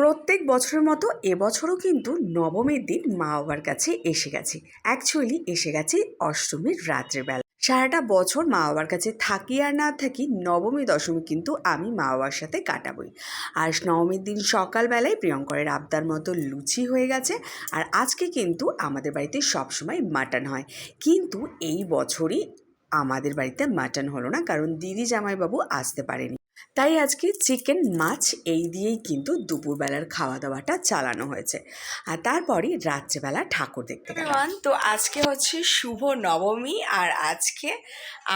প্রত্যেক বছরের মতো এবছরও কিন্তু নবমীর দিন মা বাবার কাছে এসে গেছি। অ্যাকচুয়ালি এসে গেছি অষ্টমীর রাত্রেবেলা সারাটা বছর মা বাবার কাছে থাকি আর না থাকি নবমী, দশমী কিন্তু আমি মা বাবার সাথে কাটাবই। আর নবমীর দিন সকালবেলায় প্রিয়ঙ্করের আবদার মতো লুচি হয়ে গেছে। আর আজকে কিন্তু আমাদের বাড়িতে সবসময় মাটন হয়। কিন্তু এই বছরই আমাদের বাড়িতে মাটন হলো না। কারণ দিদি জামাইবাবু আসতে পারেনি। তাই আজকে চিকেন মাছ এই দিয়েই কিন্তু দুপুরবেলার খাওয়া দাওয়াটা চালানো হয়েছে। আর তারপরই রাত্রেবেলা ঠাকুর দেখতে গেলাম। তো আজকে হচ্ছে শুভ নবমী আর আজকে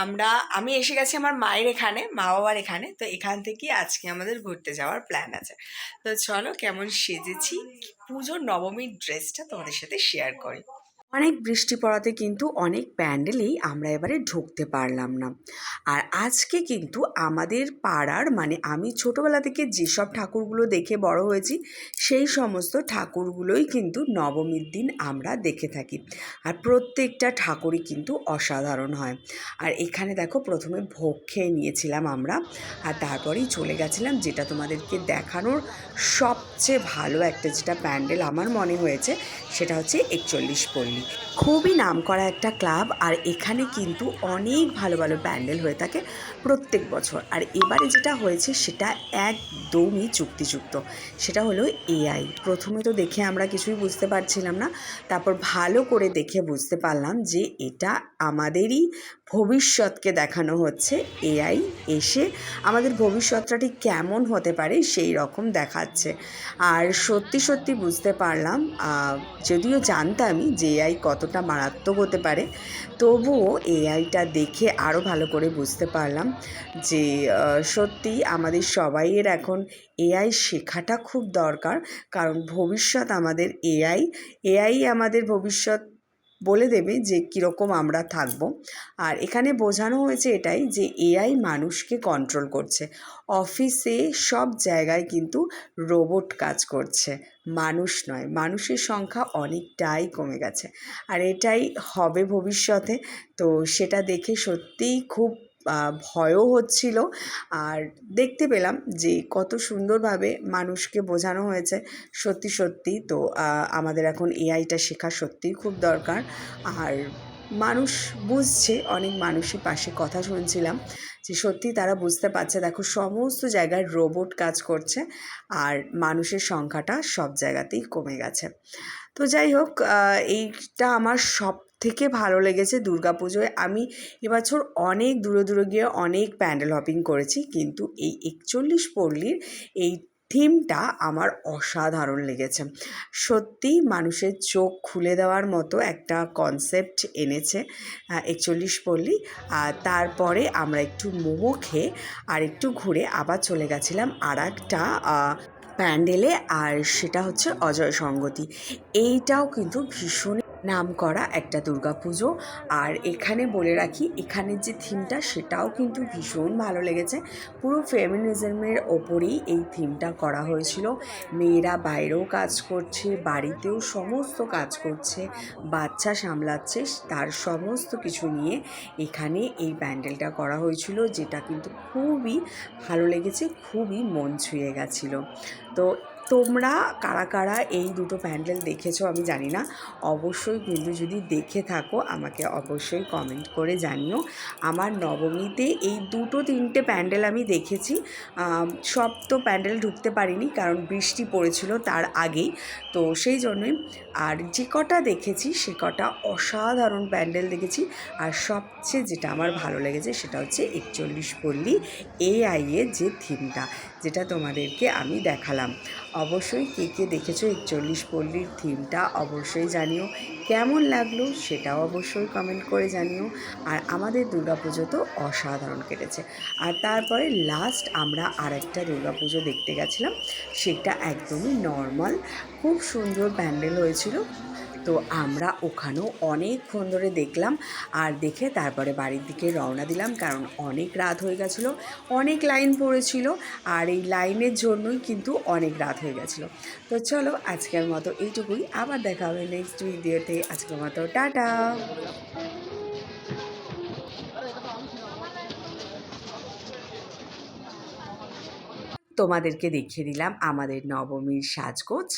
আমরা, আমি এসে গেছি আমার মায়ের এখানে মা বাবার এখানে, তো এখান থেকে আজকে আমাদের ঘুরতে যাওয়ার প্ল্যান আছে। তো চলো কেমন সেজেছি, পুজোর নবমীর ড্রেসটা তোমাদের সাথে শেয়ার করি। অনেক বৃষ্টি পড়াতে কিন্তু অনেক প্যান্ডেলেই আমরা এবারে ঢুকতে পারলাম না। আর আজকে কিন্তু আমাদের পাড়ার মানে আমি ছোটোবেলা থেকে যেসব ঠাকুরগুলো দেখে বড় হয়েছি, সেই সমস্ত ঠাকুরগুলোই কিন্তু নবমীর দিন আমরা দেখে থাকি। আর প্রত্যেকটা ঠাকুরই কিন্তু অসাধারণ হয়। আর এখানে দেখো প্রথমে ভোগ খেয়ে নিয়েছিলাম আমরা, আর তারপরেই চলে গেছিলাম যেটা তোমাদেরকে দেখানোর সবচেয়ে ভালো একটা যেটা প্যান্ডেল আমার মনে হয়েছে সেটা হচ্ছে একচল্লিশ পল্লী। খুবই নামকরা একটা ক্লাব আর এখানে কিন্তু অনেক ভালো ভালো প্যান্ডেল হয়ে থাকে প্রত্যেক বছর। আর এবারে যেটা হয়েছে সেটা একদমই চুক্তিযুক্ত। সেটা হলো এআই। প্রথমে তো দেখে আমরা কিছুই বুঝতে পারছিলাম না। তারপর ভালো করে দেখে বুঝতে পারলাম যে এটা আমাদেরই ভবিষ্যৎকে দেখানো হচ্ছে। এআই এসে আমাদের ভবিষ্যৎটা ঠিক কেমন হতে পারে সেই রকম দেখাচ্ছে। আর সত্যি সত্যি বুঝতে পারলাম যদিও জানতামই যে এআই কতটা মারাত্মক হতে পারে। তবুও এআইটা দেখে আরও ভালো করে বুঝতে পারলাম যে সত্যি আমাদের সবাইয়ের এখন এআই শেখাটা খুব দরকার। কারণ ভবিষ্যৎ আমাদের এআই এআই আমাদের ভবিষ্যৎ বলে দেবে যে কীরকম আমরা থাকব। আর এখানে বোঝানো হয়েছে এটাই যে এআই মানুষকে কন্ট্রোল করছে। অফিসে সব জায়গায় কিন্তু রোবট কাজ করছে। মানুষ নয়, মানুষের সংখ্যা অনেকটাই কমে গেছে। আর এটাই হবে ভবিষ্যতে। তো সেটা দেখে সত্যিই খুব ভয়ও হচ্ছিল। আর দেখতে পেলাম যে কত সুন্দরভাবে মানুষকে বোঝানো হয়েছে সত্যি সত্যি। তো আমাদের এখন এআইটা শেখা সত্যিই খুব দরকার। আর মানুষ বুঝছে, অনেক মানুষই পাশে কথা শুনছিলাম যে সত্যি তারা বুঝতে পারছে। দেখো, সমস্ত জায়গায় রোবট কাজ করছে আর মানুষের সংখ্যাটা সব জায়গাতেই কমে গেছে। তো যাই হোক এইটা আমার সব থেকে ভালো লেগেছে দুর্গা পুজোয়। আমি এবছর অনেক দূরে দূরে গিয়ে অনেক প্যান্ডেল হপিং করেছি, কিন্তু এই একচল্লিশ পল্লীর এই থিমটা আমার অসাধারণ লেগেছে। সত্যি মানুষের চোখ খুলে দেওয়ার মতো একটা কনসেপ্ট এনেছে একচল্লিশ পল্লী। আর তারপরে আমরা একটু মোমো খেয়ে আর একটু ঘুরে আবার চলে গেছিলাম আর একটা প্যান্ডেলে। আর সেটা হচ্ছে অজয় সঙ্গতি। এইটাও কিন্তু ভীষণ নাম করা একটা দুর্গা পুজো। আর এখানে বলে রাখি এখানের যে থিমটা সেটাও কিন্তু ভীষণ ভালো লেগেছে। পুরো ফেমিনিজমের ওপরেই এই থিমটা করা হয়েছিল। মেয়েরা বাইরেও কাজ করছে, বাড়িতেও সমস্ত কাজ করছে, বাচ্চা সামলাচ্ছে, তার সমস্ত কিছু নিয়ে এখানে এই প্যান্ডেলটা করা হয়েছিল, যেটা কিন্তু খুবই ভালো লেগেছে, খুবই মন ছুঁয়ে গেছিল। তো তোমরা কারা কারা এই দুটো প্যান্ডেল দেখেছ আমি জানি না। অবশ্যই কিন্তু যদি দেখে থাকো, আমাকে অবশ্যই কমেন্ট করে জানিও। আমার নবমীতে এই দুটো তিনটে প্যান্ডেল আমি দেখেছি। সব তো প্যান্ডেল ঢুকতে পারিনি কারণ বৃষ্টি পড়েছিল তার আগেই। তো সেই জন্যই আর যে কটা দেখেছি, সে কটা অসাধারণ প্যান্ডেল দেখেছি। আর সবচেয়ে যেটা আমার ভালো লেগেছে সেটা হচ্ছে একচল্লিশ পল্লী এআইয়ের যে থিমটা যেটা তোমাদেরকে আমি দেখালাম। অবশ্যই কে কে দেখেছ একচল্লিশ পল্লীর থিমটা অবশ্যই জানিও। কেমন লাগল সেটাও অবশ্যই কমেন্ট করে জানিও। আর আমাদের দুর্গাপুজো তো অসাধারণ কেটেছে। আর তারপরে লাস্ট আমরা আরেকটা দুর্গাপুজো দেখতে গেছিলাম, সেটা একদমই নর্মাল খুব সুন্দর প্যান্ডেল হয়েছিল। তো আমরা ওখানেও অনেকক্ষণ ধরে দেখলাম আর দেখে তারপরে বাড়ির দিকে রওনা দিলাম কারণ অনেক রাত হয়ে গেছিল, অনেক লাইন পড়েছিল আর এই লাইনের জন্যই কিন্তু অনেক রাত হয়ে গেছিল। তো চলো আজকের মতো এইটুকুই, আবার দেখা হবে নেক্সট ভিডিওতে আজকের মতো টাটা। তোমাদেরকে দেখিয়ে দিলাম আমাদের নবমীর সাজগোজ।